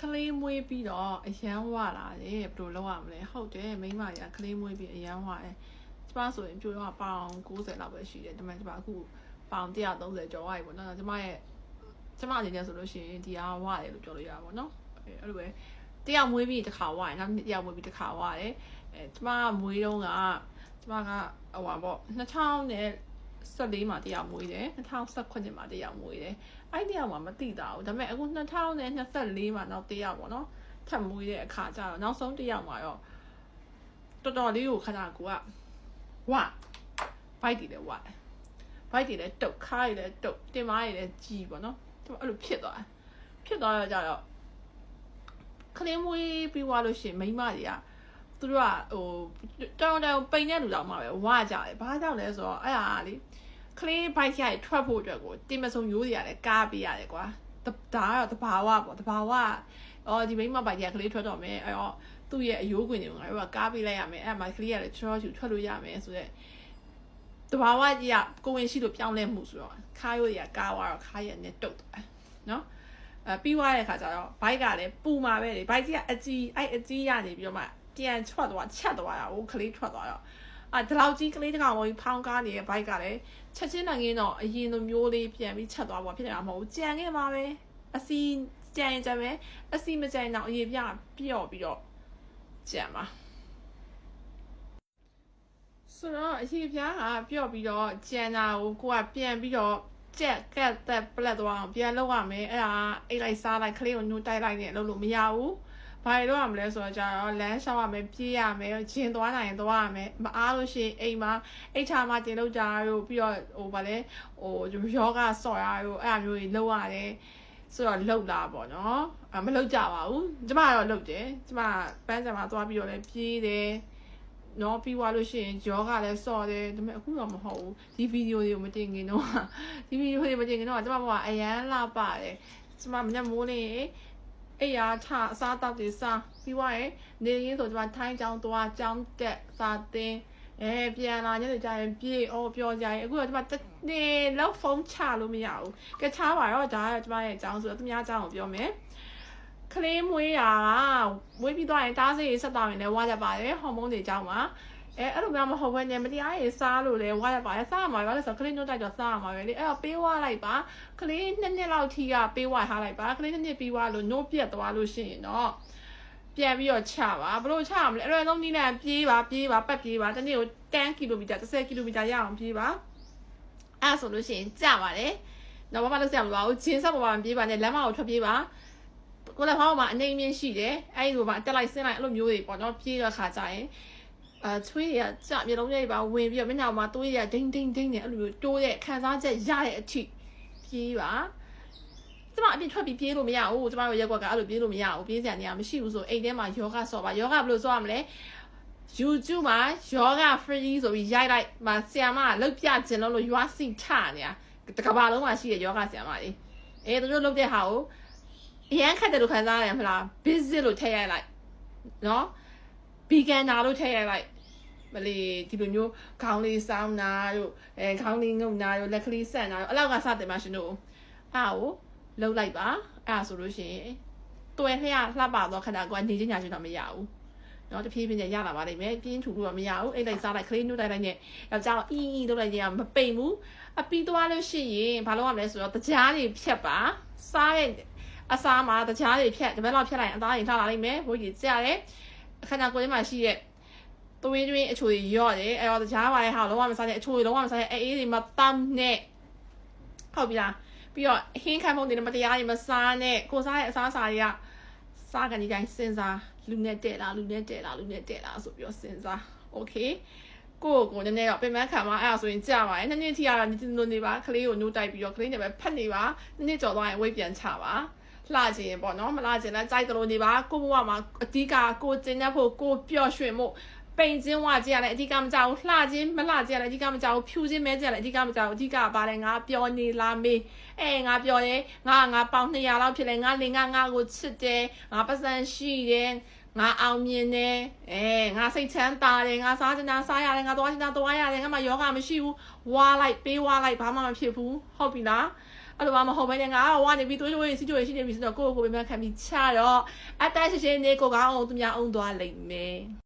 ကလေးမွေးပြီးတော့အရန်ဝလာတယ်ဘယ်လိုလုပ်ရမလဲဟုတ်တယ်မိန်းမကြီးကကလေးမွေးပြီးအရန်ဝတယ်ကျမဆိုရင်ပြိုတော့ပေါင်90လောက်ပဲရှိတယ်ဒါပေမဲ့ကျမအခုပေါင်130ကျော်သွားပြီပေါ့နော်ကျမရဲ့ကျမအနေနဲ့ဆိုလို့ရှိရင်ဒီအားဝတယ်လို့ပြောလို့ရပါပေါ့နော်အဲအဲ့လိုပဲတယောက်မွေးပြီးတစ်ခါဝရတယ်နောက်တစ်ယောက်မွေးပြီးတစ်ခါဝရတယ်အဲကျမမွေးတော့ကကျမကဟိုပါပေါ့2000နဲ့ 14မှာတရားမွေးတယ်2019မှာတရားမွေးတယ်အဲ့တရားမှာမသိတာဘူးဒါပေမဲ့အခု2024မှာနောက်တရားပေါ့နော်ထပ်မွေးတဲ့အခါကျတော့နောက်ဆုံးတရားမှာတော့တော်တော်လေးကိုခဏကိုကဝဘိုက်တည်တယ်ဝဘိုက်တည်တယ်တုတ်ခါးရည်လည်းတုတ်တင်မားရည်လည်းကြီးပေါ့နော်သူအဲ့လိုဖြစ်သွားဖြစ်သွားတော့ကြတော့ခလင်းမွေးပြီးသွားလို့ရှိရင်မိန်းမတွေက သူတို့ကဟိုတောင်းတောင်းပိန်တဲ့လူတော့မှပဲဝကြတယ်ဘာကြောင့်လဲဆိုတော့အဲ့ဟာလေကလေးဘိုက်ရိုက်ထွက်ဖို့အတွက်ကိုတင်မစုံရိုးစရာလည်းကားပေးရတယ်ကွာဒါကတော့တဘာဝပေါ့တဘာဝအော်ဒီမိန်းမဘိုက်ရိုက်ကလေးထွက်တော့မယ်အဲ့တော့သူ့ရဲ့အယိုးခွင်တွေကိုငါတို့ကကားပေးလိုက်ရမယ်အဲ့မှာကလေးကလည်းချောချူထွက်လို့ရမယ်ဆိုတော့တဘာဝကြီးကကိုဝင်ရှိလို့ပြောင်းလဲမှုဆိုတော့ခါးရိုးတွေကကားသွားတော့ခါးရည်နဲ့တုတ်သွားနော်အဲပြီးသွားတဲ့ခါကျတော့ဘိုက်ကလည်းပူမှာပဲလေဘိုက်ကြီးကအကြီးအဲ့အကြီးရနေပြီးတော့မှ ပြန်ချွတ်သွားချက်သွားတာဟိုကလေးထွက်သွားတော့အာဒီလောက်ကြီးကလေးတကောင်ဝင်ဖောင်းကားနေတဲ့ဘိုက်ကလည်းချက်ချင်းနိုင်ရင်တော့အရင်လိုမျိုးလေးပြန်ပြီးချက်သွားပေါ့ဖြစ်နေတာမဟုတ်ဘူးကြံခဲ့မှာပဲအစီကြံကြံပဲအစီမကြံတော့အရင်ပြပြော့ပြီးတော့ကြံပါဆိုတော့အရင်ပြားကပြော့ပြီးတော့ကြံတာကိုကိုကပြန်ပြီးတော့ကြက်ကက်သက်ပလက်သွားအောင်ပြန်လုပ်ရမယ်အဲ့ဒါအိတ်လိုက်စားလိုက်ကလေးကိုညှို့တိုက်လိုက်နဲ့လုပ်လို့မရဘူး ဘာလို့ရမလဲဆိုတော့ကြာတော့လမ်းလျှောက်ရမယ်ပြေးရမယ်ဂျင်သွားနိုင်ရင်သွားရမယ်မအားလို့ရှိရင်အိမ်မှာအိတ်ချာမှာတင်လို့ကြာရောပြီးတော့ဟိုဗာလဲဟိုယောဂဆော့ရရောအဲ့အမျိုးကြီးလုပ်ရတယ်ဆိုတော့လှုပ်လာပေါ့နော်အမလှုပ်ကြပါဘူးကျမကတော့လှုပ်တယ်ကျမပန်းစံမှာသွားပြီးတော့လည်းပြေးတယ်နော်ပြီးသွားလို့ရှိရင်ယောဂလည်းစော့တယ်ဒါပေမဲ့အခုတော့မဟုတ်ဘူးဒီဗီဒီယိုတွေကိုမတင်ခင်တော့ဒီဗီဒီယိုတွေမတင်ခင်တော့ကျမကအရန်လာပါတယ်ကျမမညမိုးလေး အဲ့ရထအစားတောက်တွေစားပြီးသွားရင်နေရင်းဆိုကျမထိုင်းချောင်းသွားချောင်းတက်စားတင်းအဲပြန်လာညနေကျရင်ပြေးအော်ပြောကြရင်အခုတော့ကျမတနေ့လောက်ဖုန်းချလို့မရဘူးကချားပါတော့ဒါကကျမရဲ့အကြောင်းဆိုတော့သူများအကြောင်းကိုပြောမယ်ကလေးမွေးတာကမွေးပြီးသွားရင်တားစိတ်ဆက်သွားရင်လည်းဝါကြပါတယ်ဟော်မုန်းတွေအကြောင်းပါ အဲအဲ့လိုမျိုးမဟုတ်ဘဲနဲ့မတရားရေးစားလို့လဲဝါရပါရစားရမှာပဲဆိုတော့ကလေးညှို့တိုက်တော့စားရမှာပဲလေအဲ့တော့ပေးဝါလိုက်ပါကလေးနှစ်နှစ်လောက်ထိကပေးဝါထားလိုက်ပါကလေးနှစ်နှစ်ပြီးွားလို့ညှို့ပြက်သွားလို့ရှိရင်တော့ပြန်ပြီးတော့ချပါဘလို့ချရမလဲအဲ့တော့သုံးနည်းနဲ့ပြေးပါပြေးပါပတ်ပြေးပါတနေ့ကို10ကီလိုမီတာ30ကီလိုမီတာရအောင်ပြေးပါအဲ့ဆိုလို့ရှိရင်ကြပါတယ်တော့ဘာမှလုပ်စရာမလိုပါဘူးဂျင်းဆက်ပေါ်မှာပြေးပါနဲ့လမ်းမကိုထွက်ပြေးပါကိုလည်းဟောမှာအနေအမြင့်ရှိတယ်အဲ့ဒီလိုမှာတက်လိုက်ဆင်းလိုက်အဲ့လိုမျိုးတွေပေါ့နော်ပြေးတော့ခါကြရင် အဲချွေးရကြမျိုးလုံးကြီးပါဝင်ပြီးတော့မျက်နှာမှာတွေးရဒိန်းဒိန်းဒိန်းနဲ့အဲ့လိုမျိုးတိုးတဲ့ခံစားချက်ရတဲ့အထိပြေးပါကျမအပြင်ထွက်ပြီးပြေးလို့မရဘူးကျမတို့ရက်ကွက်ကအဲ့လိုပြေးလို့မရဘူးပြေးစရာနေရာမရှိဘူးဆိုအိမ်ထဲမှာယောဂဆော့ပါယောဂဘယ်လိုဆော့ရမလဲ YouTube မှာ yoga free ဆိုပြီးရိုက်လိုက်မှာဆီယမကလောက်ပြခြင်းလို့လို့ရွာစီထနေတာတကဘာလုံးမှာရှိတဲ့ yoga ဆီယမလေးအဲသူတို့လုပ်တဲ့ဟာကိုအရန်ခက်တယ်လို့ခံစားရတယ်မလား busy လို့ထည့်ရိုက်လိုက်နော် beginner လို့ထည့်ရိုက်လိုက် မလီဒီလိုမျိုးခေါင်းလေးစောင်းနာတို့အဲခေါင်းလေးငုံနာတို့လက်ကလေးဆက်နာတို့အလောက်ကစတင်မှရှင်တို့အားကိုလှုပ်လိုက်ပါအဲ့ဒါဆိုလို့ရှိရင်တွယ်လျှလှပတော့ခဏကွာနေချင်းညာချင်းတော့မရဘူးနော်တဖြည်းဖြည်းနဲ့ရလာပါလိမ့်မယ်ပြင်းထူလို့တော့မရဘူးအိတ်လိုက်စားလိုက်ခလေးနုတိုက်လိုက်နဲ့ယောက်ျားတော့အီးအီးလုပ်လိုက်ရင်မပိန်ဘူးအပီးသွားလို့ရှိရင်ဘာလုပ်ရမလဲဆိုတော့တကြားတွေဖြတ်ပါစားတဲ့အစားမှာတကြားတွေဖြတ်ဒီဘက်လောက်ဖြတ်လိုက်ရင်အသားတွေလှလာလိမ့်မယ်ဘိုးကြီးကြားတယ်ခဏကိုယ်ထဲမှာရှိတဲ့ သွေးတွင်းအချိုတွေရော့တယ်အဲ့တော့တကြားပါရဲ့ဟာလုံးဝမစားတဲ့အချိုတွေလုံးဝမစားတဲ့အေးအေးတွေမတမ်းနဲ့ဟုတ်ပြီလားပြီးတော့ဟင်းခိုင်ဖုံးတွေမတရားတွေမစားနဲ့ကိုစားရဲ့အစားအစာတွေကစားကန်ဒီတိုင်းစဉ်းစားလူနဲ့တဲ့လားလူနဲ့တဲ့လားလူနဲ့တဲ့လားဆိုပြီးတော့စဉ်းစားโอเคကိုကိုနည်းနည်းတော့ပြင်ပန်းခံမှာအဲ့ဒါဆိုရင်ကြာပါရဲ့နှစ်နှစ်ထိကတော့နေနေနေပါကလေးကိုညှို့တိုက်ပြီးတော့ကလေးနဲ့ပဲဖက်နေပါနှစ်နှစ်ကျော်သွားရင်ဝိတ်ပြန်ချပါလှချင်ပေါ့နော်မလှချင်လည်းကြိုက်တယ်လို့နေပါကိုဘဝမှာအဓိကကိုကျင်တတ်ဖို့ကိုပျော့ရွှင်မှု ပိန်ချင်းဝကြရလဲအဓိကမကြောက်လှချင်းမလှချင်းလဲအဓိကမကြောက်ဖြူချင်းမဲချင်းလဲအဓိကမကြောက်အဓိကပါလဲငါပျော်နေလားမေးအဲငါပျော်တယ်ငါငါပေါင်200လောက်ဖြစ်လဲငါလင်ငါငါကိုချစ်တယ်ငါပတ်စံရှိတယ်ငါအောင်မြင်တယ်အဲငါစိတ်ချမ်းသာတယ်ငါစားချင်တာစားရတယ်ငါသွားချင်တာသွားရတယ်ငါမှယောဂမရှိဘူးဝါလိုက်ပေးဝါလိုက်ဘာမှမဖြစ်ဘူးဟုတ်ပြီလားအဲ့လိုမှမဟုတ်ဘဲနဲ့ငါကဝါနေပြီးသွေးတွေစီချိုတွေရှိနေပြီဆိုတော့ကိုယ့်ကိုယ်ကိုယ်ပြန်ခံပြီးချတော့အတန်းရှင်းရှင်းနေကိုကောင်းအောင်သူများအောင်သွားလိမ့်မယ်